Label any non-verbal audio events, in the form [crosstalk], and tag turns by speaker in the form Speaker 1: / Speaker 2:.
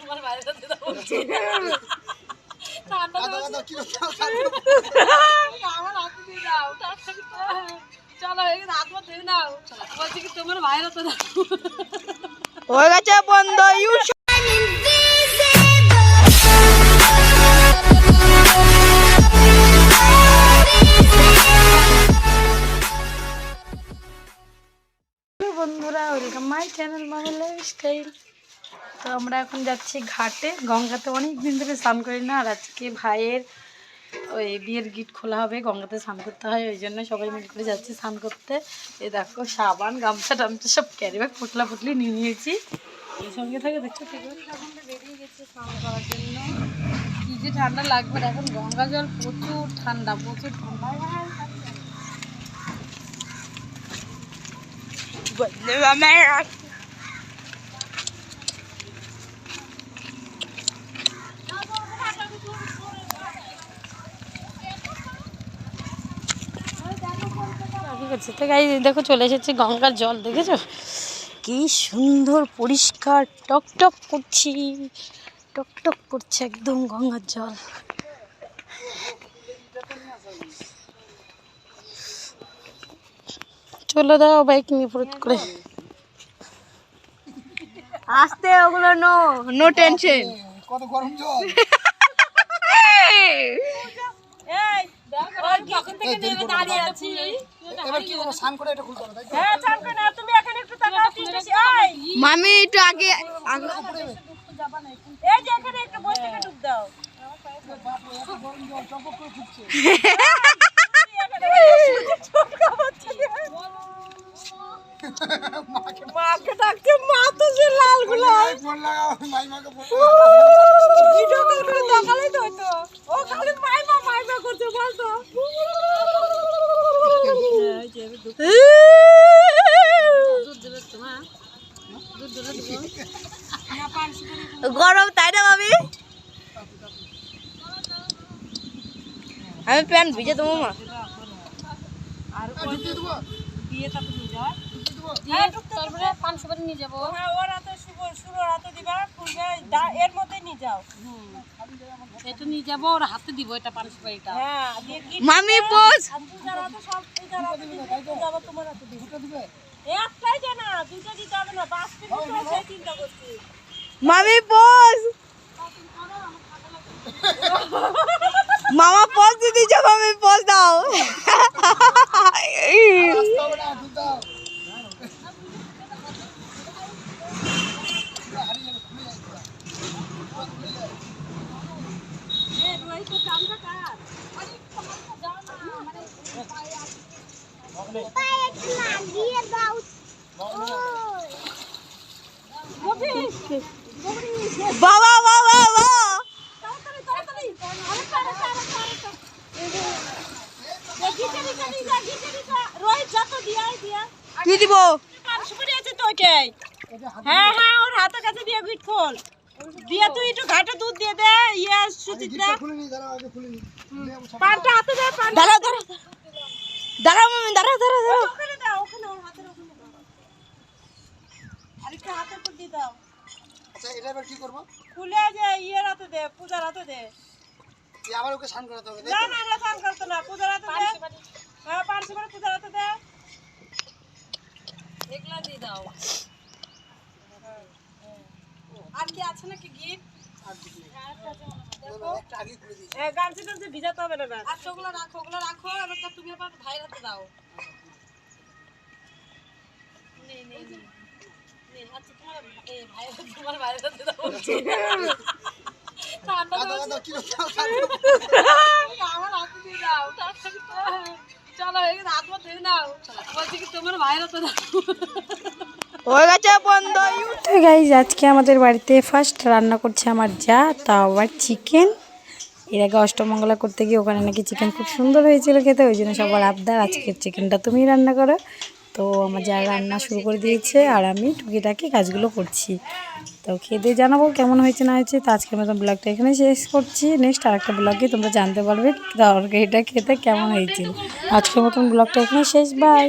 Speaker 1: তোমার বাইরে তোমার বাইরে তো
Speaker 2: হয়ে গেছে বন্ধ ইউ বন্ধুরা ওয়েলকাম মাই চ্যানেল মামলা স্টাইল তো আমরা এখন যাচ্ছি ঘাটে। গঙ্গাতে অনেক দিন ধরে স্নান করি না, আর আজকে ভাইয়ের ওই বিয়ের গিট খোলা হবে, গঙ্গাতে স্নান করতে হয়, ওই জন্য সবাই মিলে করে যাচ্ছি স্নান করতে। এই দেখো, সাবান, গামছা টামছা সব ক্যারি ব্যাগ পুটলা পুটলি নিয়ে নিয়েছি। এই সঙ্গে থাকে, দেখছ বেরিয়ে গেছে স্নান করার জন্য কি যে ঠান্ডা লাগবে এখন গঙ্গা জল, প্রচুর ঠান্ডা প্রচুর ঠান্ডা। ঠিক আছে তো গাই দেখো চলে এসেছি গঙ্গার জল দেখেছ? কি সুন্দর পরিষ্কার টক টক করছি। টক টক করছে একদম গঙ্গার জল। চলে দাও বাইক নিয়ে ফুরুত করে। আসতে ওগুলো নো নো টেনশন
Speaker 3: কত গরম জল। [laughs]
Speaker 1: হ্যাঁ
Speaker 2: মামি একটু আগে
Speaker 1: এই যে এখানে একটু বসে থেকে ডুব দাও মাকে ডাকছে মা তো যে লালগুলো
Speaker 2: গরম তাই না মামি আমি প্যান্ট ভিজে দেবো মা। হ্যাঁ,
Speaker 1: হ্যাঁ এর যাও। এটা নিয়ে যাব ওর হাতে দিব এটা পান সুপারিটা। হ্যাঁ
Speaker 2: মামি পোজ।
Speaker 1: পূজার হাতে সব পূজার হাতে দিবে পূজা আবার তোমার হাতে দিবে। একটাই দে দুটো দিতে হবে না পাঁচ মিনিট তো সেই চিন্তা করছি।
Speaker 2: মামি পোজ। মামা পোজ দিয়ে দিচ্ছে মামি পোজ দাও
Speaker 3: আসতে হবে না দুধ দাও
Speaker 2: বাবা বাবা বাবা। কি দিব?
Speaker 1: হ্যাঁ হ্যাঁ ওর হাতের কাছে দিয়ে গিট খোল। দিয়ে তুই একটু ঘাটে দুধ দিয়ে দে ইয়ে সুচিত্রা পানটা হাতে দে পান
Speaker 2: দাঁড়াও দাঁড়াও দাঁড়াও মামি দাঁড়াও দাঁড়াও দাঁড়াও
Speaker 1: ওখানে দাও ওখানে ওর হাতের ওখানে দাও। আরেকটা হাতের উপর দিয়ে দাও।
Speaker 3: আচ্ছা এটা এবার কি করব?
Speaker 1: খুলে যে ইয়ের হাতে দে পূজার হাতে দে।
Speaker 3: আবার ওকে স্নান করাতে হবে
Speaker 1: না না না স্নান করতে না পূজার হাতে দে। হ্যাঁ সুপারি পূজার হাতে দে। এগুলা দিয়ে দাও। আর কি আছে নাকি গিফট?
Speaker 3: আর নেই।
Speaker 1: গামছা টামছা ভিজাতে হবে না আচ্ছা ওগুলো রাখো ওগুলো রাখো এবার তো তুমি আবার ভাইয়ের হাতে দাও। নে, নে, নে। নে, আচ্ছা, তোমার এ, ভাইয়ের তোমার ভাইয়ের হাতে দাও। তো দিয়ে। চলো হাত নাও। বলছি কি তোমার ভাইয়ের হাতে দাও।
Speaker 2: হয়ে গেছে গাইজ আজকে আমাদের বাড়িতে ফার্স্ট রান্না করছে আমার যা, তাও আবার চিকেন এর আগে অষ্টমঙ্গলা করতে গিয়ে ওখানে নাকি চিকেন খুব সুন্দর হয়েছিল খেতে, ওই জন্য সবার আবদার আজকের চিকেনটা তুমিই রান্না করো। তো আমার যা রান্না শুরু করে দিয়েছে, আর আমি টুকিটাকি কাজগুলো করছি। তো দিয়ে জানাব কেমন হয়েছে, না হয়েছে। তো আজকের মতন ব্লগটা এখানে শেষ করছি। নেক্সট আরেকটা ব্লগে তোমরা জানতে পারবে তরকারিটা খেতে কেমন হয়েছিল। আজকের মতন ব্লগটা এখানে শেষ বাই